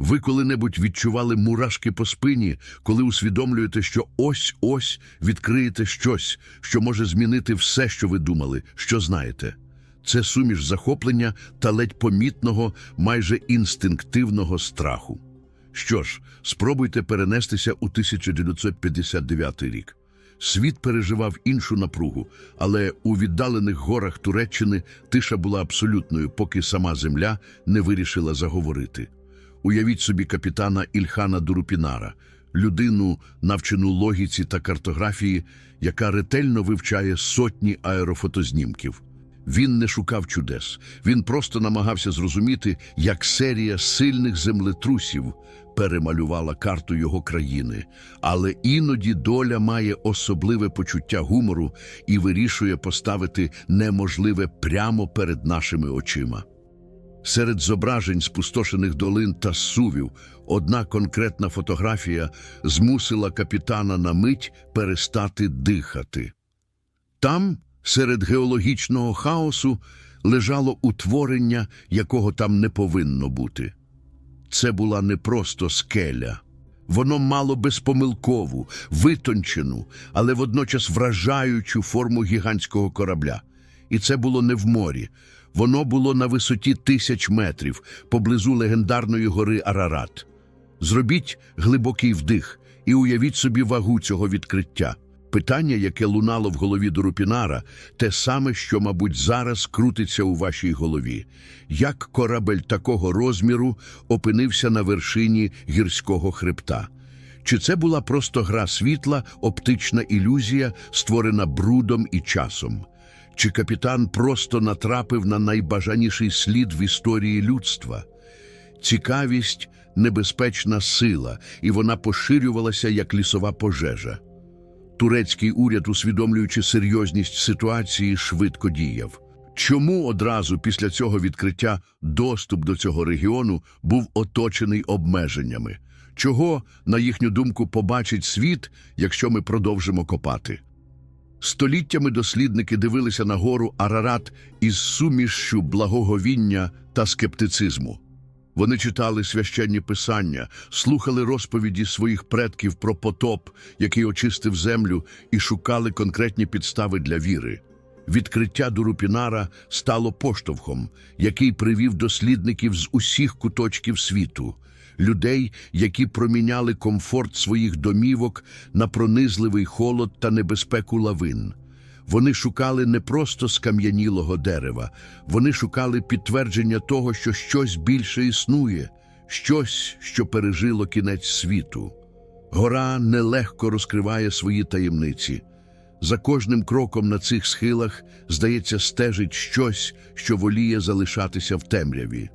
Ви коли-небудь відчували мурашки по спині, коли усвідомлюєте, що ось-ось відкриєте щось, що може змінити все, що ви думали, що знаєте. Це суміш захоплення та ледь помітного, майже інстинктивного страху. Що ж, спробуйте перенестися у 1959 рік. Світ переживав іншу напругу, але у віддалених горах Туреччини тиша була абсолютною, поки сама земля не вирішила заговорити. Уявіть собі капітана Ільхана Дурупінара, людину, навчену логіці та картографії, яка ретельно вивчає сотні аерофотознімків. Він не шукав чудес, він просто намагався зрозуміти, як серія сильних землетрусів перемалювала карту його країни. Але іноді доля має особливе почуття гумору і вирішує поставити неможливе прямо перед нашими очима. Серед зображень спустошених долин та сувів одна конкретна фотографія змусила капітана на мить перестати дихати. Там, серед геологічного хаосу, лежало утворення, якого там не повинно бути. Це була не просто скеля. Воно мало безпомилкову, витончену, але водночас вражаючу форму гігантського корабля. І це було не в морі. Воно було на висоті тисяч метрів, поблизу легендарної гори Арарат. Зробіть глибокий вдих і уявіть собі вагу цього відкриття. Питання, яке лунало в голові Дурупінара, те саме, що, мабуть, зараз крутиться у вашій голові. Як корабель такого розміру опинився на вершині гірського хребта? Чи це була просто гра світла, оптична ілюзія, створена брудом і часом? Чи капітан просто натрапив на найбажаніший слід в історії людства? Цікавість небезпечна сила, і вона поширювалася як лісова пожежа. Турецький уряд, усвідомлюючи серйозність ситуації, швидко діяв. Чому одразу після цього відкриття доступ до цього регіону був оточений обмеженнями? Чого, на їхню думку, побачить світ, якщо ми продовжимо копати? Століттями дослідники дивилися на гору Арарат із сумішшю благоговіння та скептицизму. Вони читали священні писання, слухали розповіді своїх предків про потоп, який очистив землю, і шукали конкретні підстави для віри. Відкриття Дурупінара стало поштовхом, який привів дослідників з усіх куточків світу, людей, які проміняли комфорт своїх домівок на пронизливий холод та небезпеку лавин. Вони шукали не просто скам'янілого дерева, вони шукали підтвердження того, що щось більше існує, щось, що пережило кінець світу. Гора нелегко розкриває свої таємниці. За кожним кроком на цих схилах, здається, стежить щось, що воліє залишатися в темряві.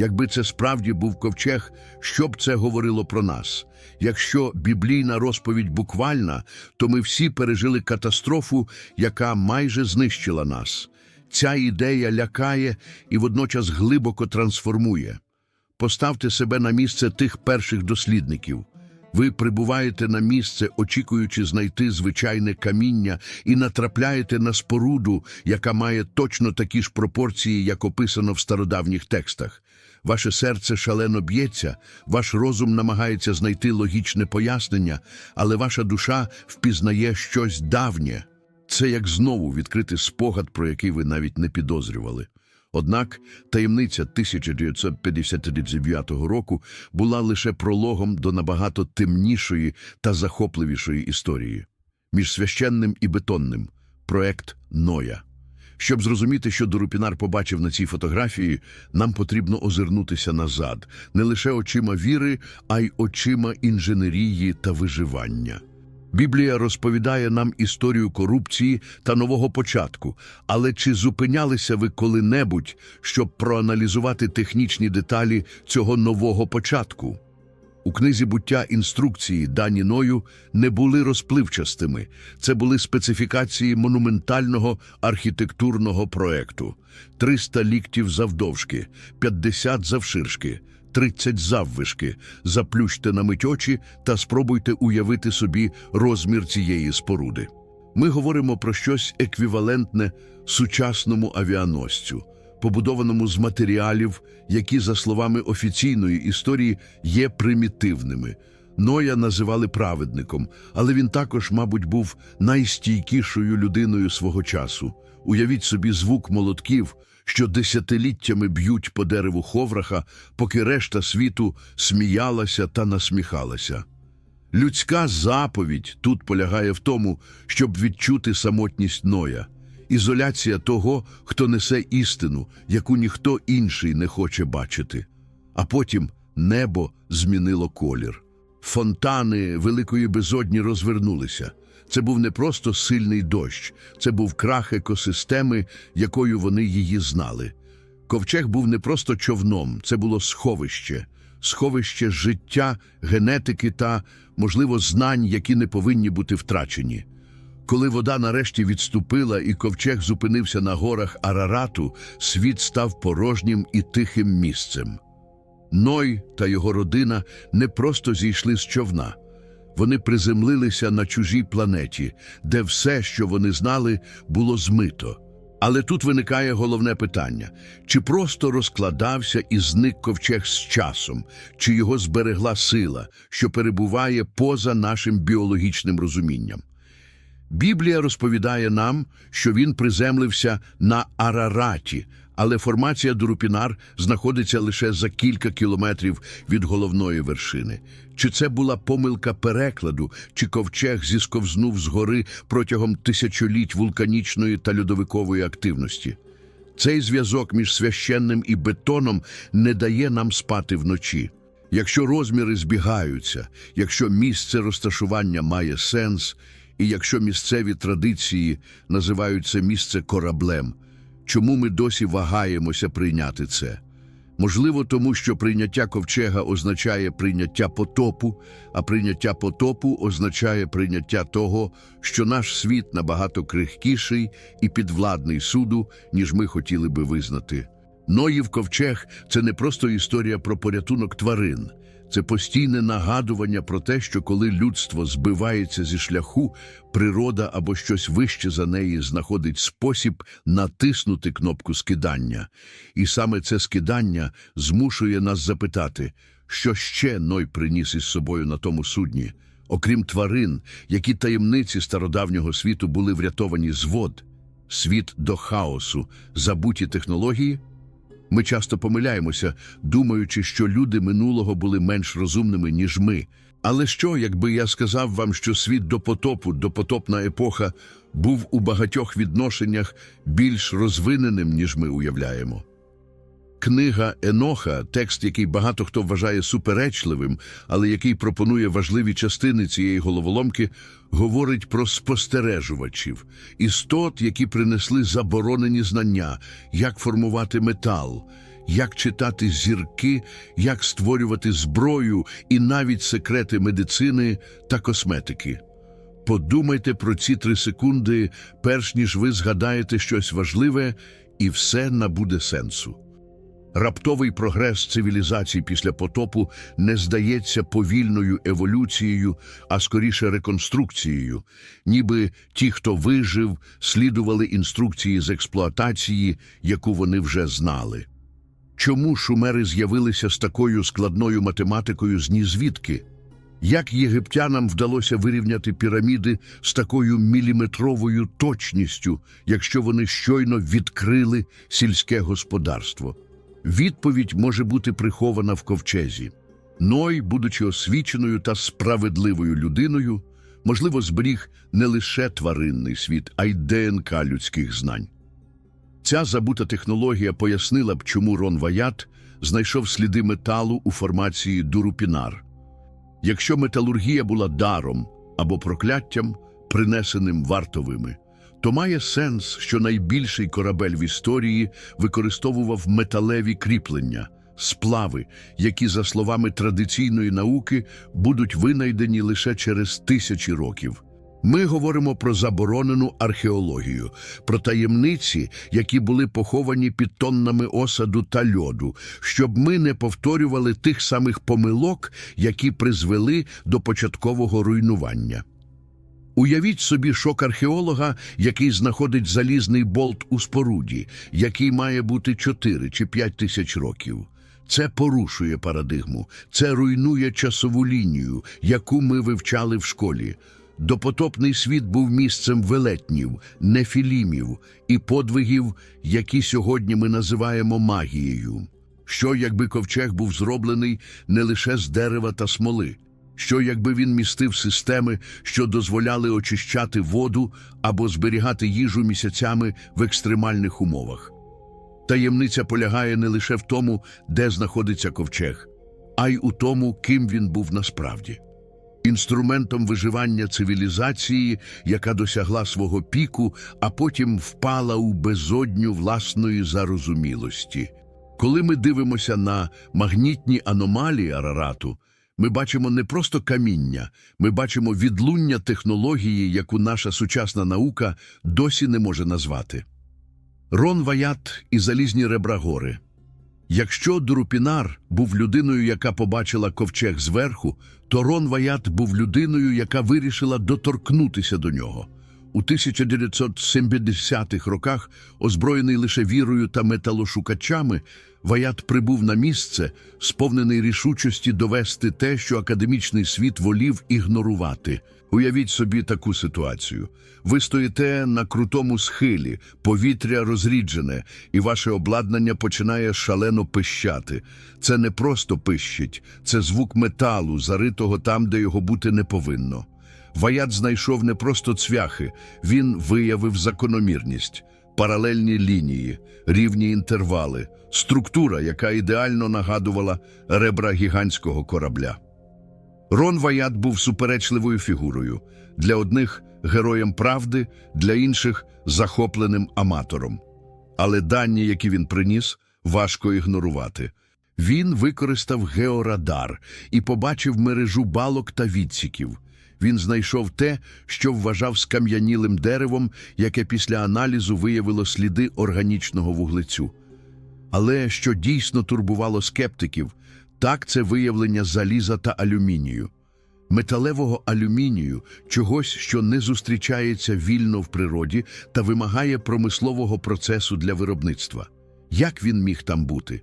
Якби це справді був ковчег, що б це говорило про нас? Якщо біблійна розповідь буквальна, то ми всі пережили катастрофу, яка майже знищила нас. Ця ідея лякає і водночас глибоко трансформує. Поставте себе на місце тих перших дослідників. Ви прибуваєте на місце, очікуючи знайти звичайне каміння, і натрапляєте на споруду, яка має точно такі ж пропорції, як описано в стародавніх текстах. Ваше серце шалено б'ється, ваш розум намагається знайти логічне пояснення, але ваша душа впізнає щось давнє. Це як знову відкрити спогад, про який ви навіть не підозрювали. Однак таємниця 1959 року була лише прологом до набагато темнішої та захопливішої історії. Між священним і бетонним – проект Ноя. Щоб зрозуміти, що Дурупінар побачив на цій фотографії, нам потрібно озирнутися назад, не лише очима віри, а й очима інженерії та виживання. Біблія розповідає нам історію корупції та нового початку, але чи зупинялися ви коли-небудь, щоб проаналізувати технічні деталі цього нового початку? У книзі буття інструкції, дані Ною, не були розпливчастими. Це були специфікації монументального архітектурного проекту. 300 ліктів завдовжки, 50 завширшки, 30 заввишки. Заплющте на мить очі та спробуйте уявити собі розмір цієї споруди. Ми говоримо про щось еквівалентне сучасному авіаносцю. Побудованому з матеріалів, які, за словами офіційної історії, є примітивними. Ноя називали праведником, але він також, мабуть, був найстійкішою людиною свого часу. Уявіть собі звук молотків, що десятиліттями б'ють по дереву ховраха, поки решта світу сміялася та насміхалася. Людська заповідь тут полягає в тому, щоб відчути самотність Ноя, ізоляція того, хто несе істину, яку ніхто інший не хоче бачити. А потім небо змінило колір. Фонтани великої безодні розвернулися. Це був не просто сильний дощ, це був крах екосистеми, якою вони її знали. Ковчег був не просто човном, це було сховище, сховище життя, генетики та, можливо, знань, які не повинні бути втрачені. Коли вода нарешті відступила і ковчег зупинився на горах Арарату, світ став порожнім і тихим місцем. Ной та його родина не просто зійшли з човна. Вони приземлилися на чужій планеті, де все, що вони знали, було змито. Але тут виникає головне питання: чи просто розкладався і зник ковчег з часом, чи його зберегла сила, що перебуває поза нашим біологічним розумінням? Біблія розповідає нам, що він приземлився на Арараті, але формація Дурупінар знаходиться лише за кілька кілометрів від головної вершини. Чи це була помилка перекладу, чи ковчег зісковзнув з гори протягом тисячоліть вулканічної та льодовикової активності? Цей зв'язок між священним і бетоном не дає нам спати вночі. Якщо розміри збігаються, якщо місце розташування має сенс, і якщо місцеві традиції називають це місце кораблем, чому ми досі вагаємося прийняти це? Можливо, тому що прийняття ковчега означає прийняття потопу, а прийняття потопу означає прийняття того, що наш світ набагато крихкіший і підвладний суду, ніж ми хотіли би визнати. Ноїв ковчег це не просто історія про порятунок тварин. Це постійне нагадування про те, що коли людство збивається зі шляху, природа або щось вище за неї знаходить спосіб натиснути кнопку скидання. І саме це скидання змушує нас запитати, що ще Ной приніс із собою на тому судні, окрім тварин, які таємниці стародавнього світу були врятовані з вод, світ до хаосу, забуті технології – ми часто помиляємося, думаючи, що люди минулого були менш розумними, ніж ми. Але що, якби я сказав вам, що світ до потопу, допотопна епоха, був у багатьох відношеннях більш розвиненим, ніж ми уявляємо? Книга Еноха, текст, який багато хто вважає суперечливим, але який пропонує важливі частини цієї головоломки, говорить про спостережувачів, істот, які принесли заборонені знання, як формувати метал, як читати зірки, як створювати зброю і навіть секрети медицини та косметики. Подумайте про ці три секунди, перш ніж ви згадаєте щось важливе, і все набуде сенсу. Раптовий прогрес цивілізації після потопу не здається повільною еволюцією, а скоріше реконструкцією, ніби ті, хто вижив, слідували інструкції з експлуатації, яку вони вже знали. Чому шумери з'явилися з такою складною математикою з нізвідки? Як єгиптянам вдалося вирівняти піраміди з такою міліметровою точністю, якщо вони щойно відкрили сільське господарство? Відповідь може бути прихована в ковчезі. Ной, будучи освіченою та справедливою людиною, можливо, зберіг не лише тваринний світ, а й ДНК людських знань. Ця забута технологія пояснила б, чому Рон Ваят знайшов сліди металу у формації дурупінар. Якщо металургія була даром або прокляттям, принесеним вартовими, то має сенс, що найбільший корабель в історії використовував металеві кріплення, сплави, які, за словами традиційної науки, будуть винайдені лише через тисячі років. Ми говоримо про заборонену археологію, про таємниці, які були поховані під тоннами осаду та льоду, щоб ми не повторювали тих самих помилок, які призвели до початкового руйнування. Уявіть собі шок археолога, який знаходить залізний болт у споруді, який має бути 4 чи 5 тисяч років. Це порушує парадигму, це руйнує часову лінію, яку ми вивчали в школі. Допотопний світ був місцем велетнів, нефілімів і подвигів, які сьогодні ми називаємо магією. Що, якби ковчег був зроблений не лише з дерева та смоли? Що, якби він містив системи, що дозволяли очищати воду або зберігати їжу місяцями в екстремальних умовах? Таємниця полягає не лише в тому, де знаходиться ковчег, а й у тому, ким він був насправді. Інструментом виживання цивілізації, яка досягла свого піку, а потім впала у безодню власної зарозумілості. Коли ми дивимося на магнітні аномалії Арарату, ми бачимо не просто каміння, ми бачимо відлуння технології, яку наша сучасна наука досі не може назвати. Рон Ваят і залізні ребра гори. Якщо Друпінар був людиною, яка побачила ковчег зверху, то Рон Ваят був людиною, яка вирішила доторкнутися до нього. У 1970-х роках, озброєний лише вірою та металошукачами, Ваят прибув на місце, сповнений рішучості довести те, що академічний світ волів ігнорувати. Уявіть собі таку ситуацію. Ви стоїте на крутому схилі, повітря розріджене, і ваше обладнання починає шалено пищати. Це не просто пищить, це звук металу, заритого там, де його бути не повинно. Ваят знайшов не просто цвяхи, він виявив закономірність, паралельні лінії, рівні інтервали, структура, яка ідеально нагадувала ребра гігантського корабля. Рон Ваят був суперечливою фігурою. Для одних героєм правди, для інших захопленим аматором. Але дані, які він приніс, важко ігнорувати. Він використав георадар і побачив мережу балок та відсіків. Він знайшов те, що вважав скам'янілим деревом, яке після аналізу виявило сліди органічного вуглецю. Але що дійсно турбувало скептиків, так це виявлення заліза та алюмінію. Металевого алюмінію, чогось, що не зустрічається вільно в природі та вимагає промислового процесу для виробництва. Як він міг там бути?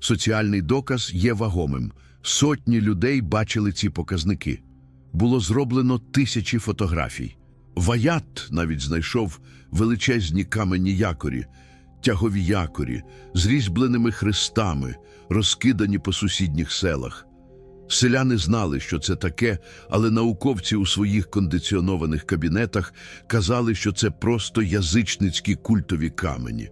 Соціальний доказ є вагомим. Сотні людей бачили ці показники. Було зроблено тисячі фотографій. Ваят навіть знайшов величезні камені якорі, тягові якорі з різьбленими хрестами, розкидані по сусідніх селах. Селяни знали, що це таке, але науковці у своїх кондиціонованих кабінетах казали, що це просто язичницькі культові камені.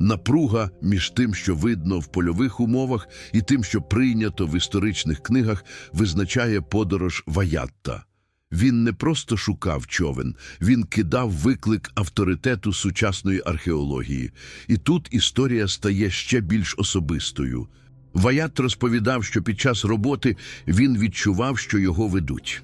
Напруга між тим, що видно в польових умовах, і тим, що прийнято в історичних книгах, визначає подорож Ваятта. Він не просто шукав човен, він кидав виклик авторитету сучасної археології. І тут історія стає ще більш особистою. Ваят розповідав, що під час роботи він відчував, що його ведуть.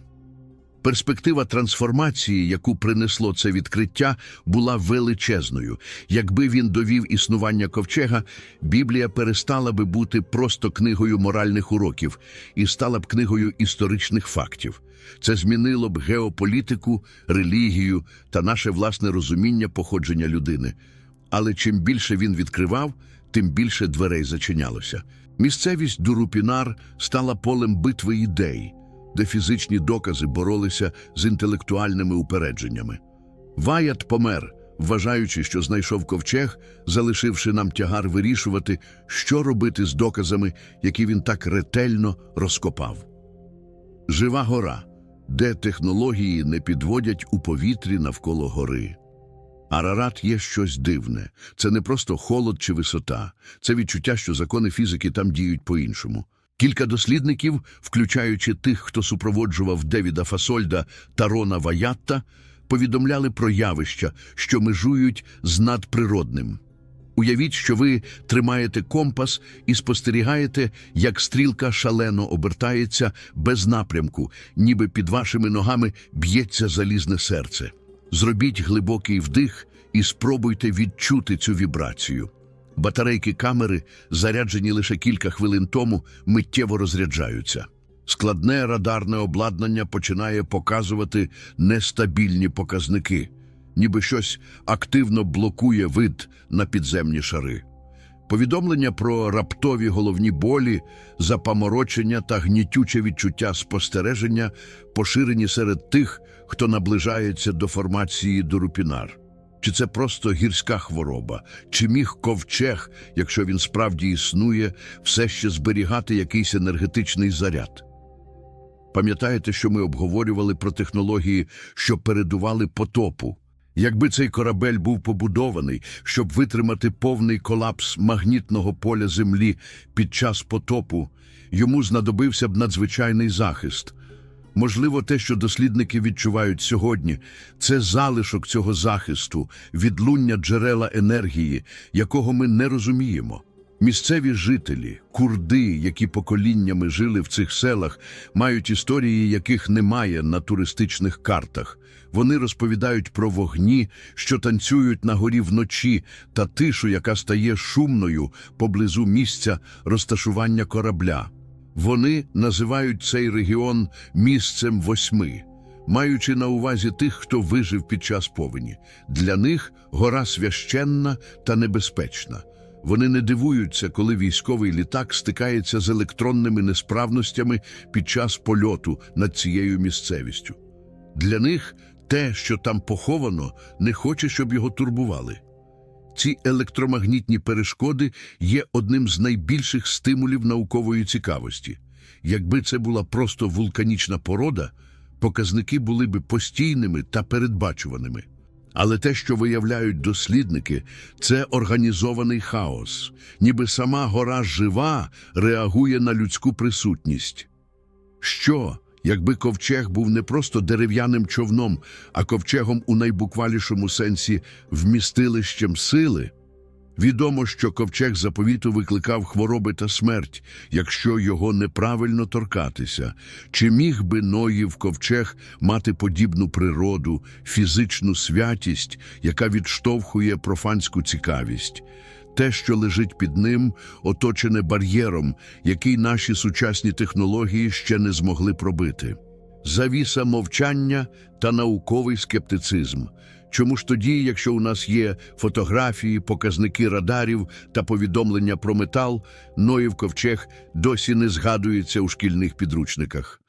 Перспектива трансформації, яку принесло це відкриття, була величезною. Якби він довів існування ковчега, Біблія перестала би бути просто книгою моральних уроків і стала б книгою історичних фактів. Це змінило б геополітику, релігію та наше власне розуміння походження людини. Але чим більше він відкривав, тим більше дверей зачинялося. Місцевість Дурупінар стала полем битви ідей, де фізичні докази боролися з інтелектуальними упередженнями. Ваят помер, вважаючи, що знайшов ковчег, залишивши нам тягар вирішувати, що робити з доказами, які він так ретельно розкопав. Жива гора, де технології не підводять у повітрі навколо гори. Арарат є щось дивне. Це не просто холод чи висота. Це відчуття, що закони фізики там діють по-іншому. Кілька дослідників, включаючи тих, хто супроводжував Девіда Фасольда та Рона Ваятта, повідомляли про явища, що межують з надприродним. Уявіть, що ви тримаєте компас і спостерігаєте, як стрілка шалено обертається без напрямку, ніби під вашими ногами б'ється залізне серце. Зробіть глибокий вдих і спробуйте відчути цю вібрацію. Батарейки камери, заряджені лише кілька хвилин тому, миттєво розряджаються. Складне радарне обладнання починає показувати нестабільні показники, ніби щось активно блокує вид на підземні шари. Повідомлення про раптові головні болі, запаморочення та гнітюче відчуття спостереження поширені серед тих, хто наближається до формації Дурупінар. Чи це просто гірська хвороба? Чи міг ковчег, якщо він справді існує, все ще зберігати якийсь енергетичний заряд? Пам'ятаєте, що ми обговорювали про технології, що передували потопу? Якби цей корабель був побудований, щоб витримати повний колапс магнітного поля Землі під час потопу, йому знадобився б надзвичайний захист. Можливо, те, що дослідники відчувають сьогодні, це залишок цього захисту, відлуння джерела енергії, якого ми не розуміємо. Місцеві жителі, курди, які поколіннями жили в цих селах, мають історії, яких немає на туристичних картах. Вони розповідають про вогні, що танцюють на горі вночі, та тишу, яка стає шумною поблизу місця розташування корабля. Вони називають цей регіон місцем восьми, маючи на увазі тих, хто вижив під час повені. Для них гора священна та небезпечна. Вони не дивуються, коли військовий літак стикається з електронними несправностями під час польоту над цією місцевістю. Для них те, що там поховано, не хоче, щоб його турбували. Ці електромагнітні перешкоди є одним з найбільших стимулів наукової цікавості. Якби це була просто вулканічна порода, показники були б постійними та передбачуваними. Але те, що виявляють дослідники, це організований хаос, ніби сама гора жива реагує на людську присутність. Що, якби ковчег був не просто дерев'яним човном, а ковчегом у найбуквалішому сенсі вмістилищем сили? Відомо, що ковчег заповіту викликав хвороби та смерть, якщо його неправильно торкатися. Чи міг би Ноїв ковчег мати подібну природу, фізичну святість, яка відштовхує профанську цікавість? Те, що лежить під ним, оточене бар'єром, який наші сучасні технології ще не змогли пробити. Завіса мовчання та науковий скептицизм. Чому ж тоді, якщо у нас є фотографії, показники радарів та повідомлення про метал, Ноїв ковчег досі не згадується у шкільних підручниках?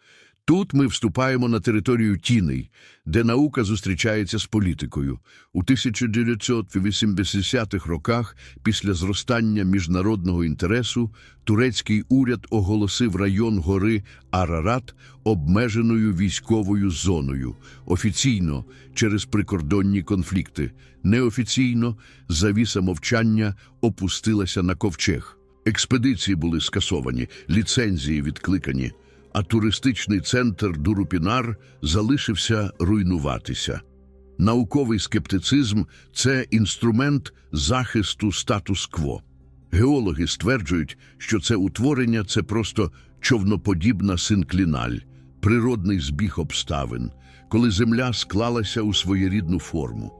Тут ми вступаємо на територію тіней, де наука зустрічається з політикою. У 1980-х роках, після зростання міжнародного інтересу, турецький уряд оголосив район гори Арарат обмеженою військовою зоною, офіційно через прикордонні конфлікти, неофіційно завіса мовчання опустилася на ковчег. Експедиції були скасовані, ліцензії відкликані а туристичний центр Дурупінар залишився руйнуватися. Науковий скептицизм це інструмент захисту статус-кво. Геологи стверджують, що це утворення це просто човноподібна синкліналь, природний збіг обставин, коли земля склалася у своєрідну форму.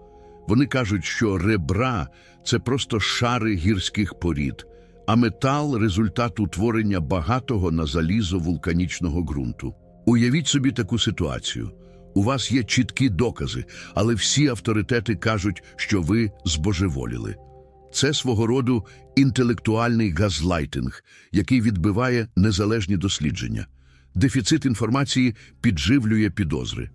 Вони кажуть, що ребра це просто шари гірських порід, а метал результат утворення багатого на залізо вулканічного ґрунту. Уявіть собі таку ситуацію. У вас є чіткі докази, але всі авторитети кажуть, що ви збожеволіли. Це свого роду інтелектуальний газлайтинг, який відбиває незалежні дослідження. Дефіцит інформації підживлює підозри.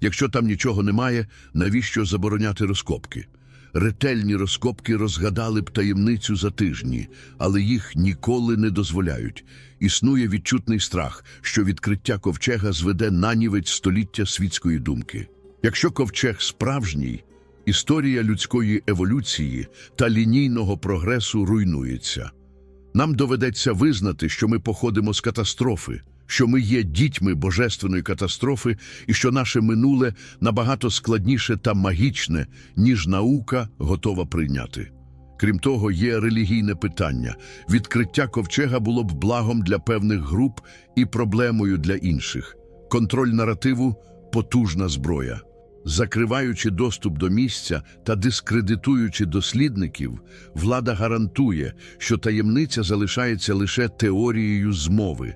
Якщо там нічого немає, навіщо забороняти розкопки? Ретельні розкопки розгадали б таємницю за тижні, але їх ніколи не дозволяють. Існує відчутний страх, що відкриття ковчега зведе нанівець століття світської думки. Якщо ковчег справжній, історія людської еволюції та лінійного прогресу руйнується. Нам доведеться визнати, що ми походимо з катастрофи, що ми є дітьми божественної катастрофи і що наше минуле набагато складніше та магічне, ніж наука готова прийняти. Крім того, є релігійне питання. Відкриття ковчега було б благом для певних груп і проблемою для інших. Контроль наративу потужна зброя. Закриваючи доступ до місця та дискредитуючи дослідників, влада гарантує, що таємниця залишається лише теорією змови.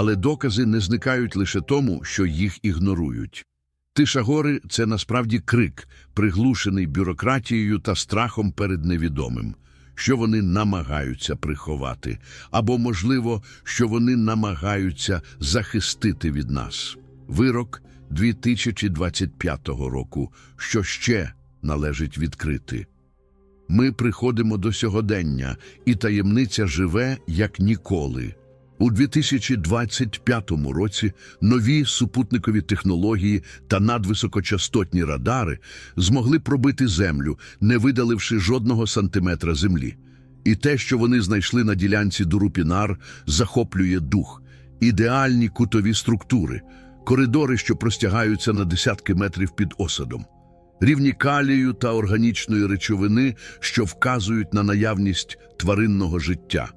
Але докази не зникають лише тому, що їх ігнорують. Тиша гори – це насправді крик, приглушений бюрократією та страхом перед невідомим, що вони намагаються приховати, або, можливо, що вони намагаються захистити від нас. Вирок 2025 року, що ще належить відкрити. Ми приходимо до сьогодення, і таємниця живе як ніколи. У 2025 році нові супутникові технології та надвисокочастотні радари змогли пробити землю, не видаливши жодного сантиметра землі. І те, що вони знайшли на ділянці Дурупінар, захоплює дух, ідеальні кутові структури, коридори, що простягаються на десятки метрів під осадом. Рівні калію та органічної речовини, що вказують на наявність тваринного життя,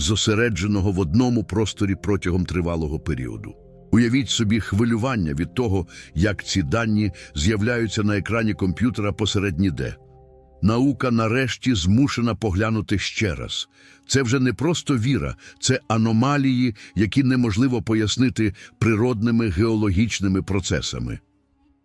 зосередженого в одному просторі протягом тривалого періоду. Уявіть собі хвилювання від того, як ці дані з'являються на екрані комп'ютера посеред ніде. Наука нарешті змушена поглянути ще раз. Це вже не просто віра, це аномалії, які неможливо пояснити природними геологічними процесами.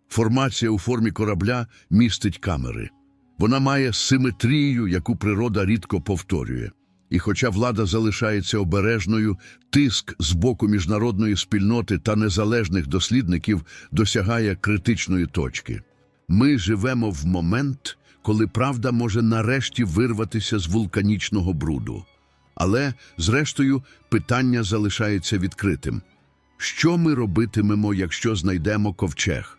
Формація у формі корабля містить камери. Вона має симетрію, яку природа рідко повторює. І хоча влада залишається обережною, тиск з боку міжнародної спільноти та незалежних дослідників досягає критичної точки. Ми живемо в момент, коли правда може нарешті вирватися з вулканічного бруду. Але, зрештою, питання залишається відкритим. Що ми робитимемо, якщо знайдемо ковчег?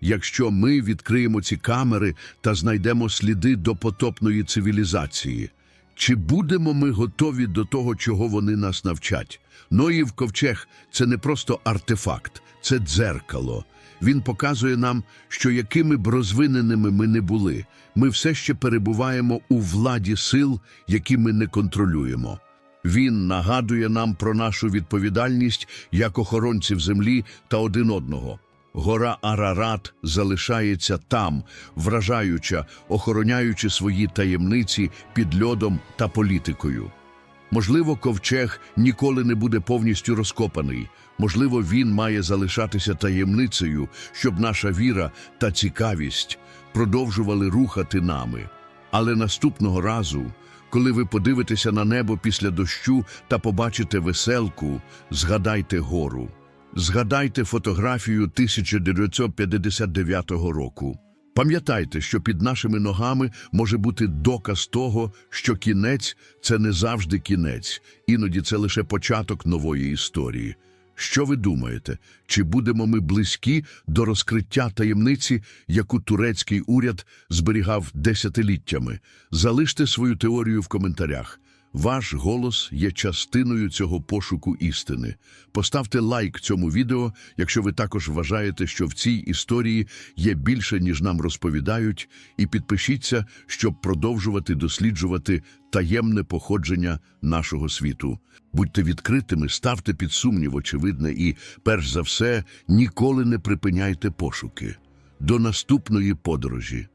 якщо ми відкриємо ці камери та знайдемо сліди допотопної цивілізації? Чи будемо ми готові до того, чого вони нас навчать? Ноїв ковчег це не просто артефакт, це дзеркало. Він показує нам, що якими б розвиненими ми не були, ми все ще перебуваємо у владі сил, які ми не контролюємо. Він нагадує нам про нашу відповідальність як охоронців землі та один одного. Гора Арарат залишається там, вражаюча, охороняючи свої таємниці під льодом та політикою. Можливо, ковчег ніколи не буде повністю розкопаний. Можливо, він має залишатися таємницею, щоб наша віра та цікавість продовжували рухати нами. Але наступного разу, коли ви подивитеся на небо після дощу та побачите веселку, згадайте гору. Згадайте фотографію 1959 року. Пам'ятайте, що під нашими ногами може бути доказ того, що кінець це не завжди кінець, іноді це лише початок нової історії. Що ви думаєте, чи будемо ми близькі до розкриття таємниці, яку турецький уряд зберігав десятиліттями? Залиште свою теорію в коментарях. Ваш голос є частиною цього пошуку істини. Поставте лайк цьому відео, якщо ви також вважаєте, що в цій історії є більше, ніж нам розповідають, і підпишіться, щоб продовжувати досліджувати таємне походження нашого світу. Будьте відкритими, ставте під сумнів очевидне і, перш за все, ніколи не припиняйте пошуки. До наступної подорожі.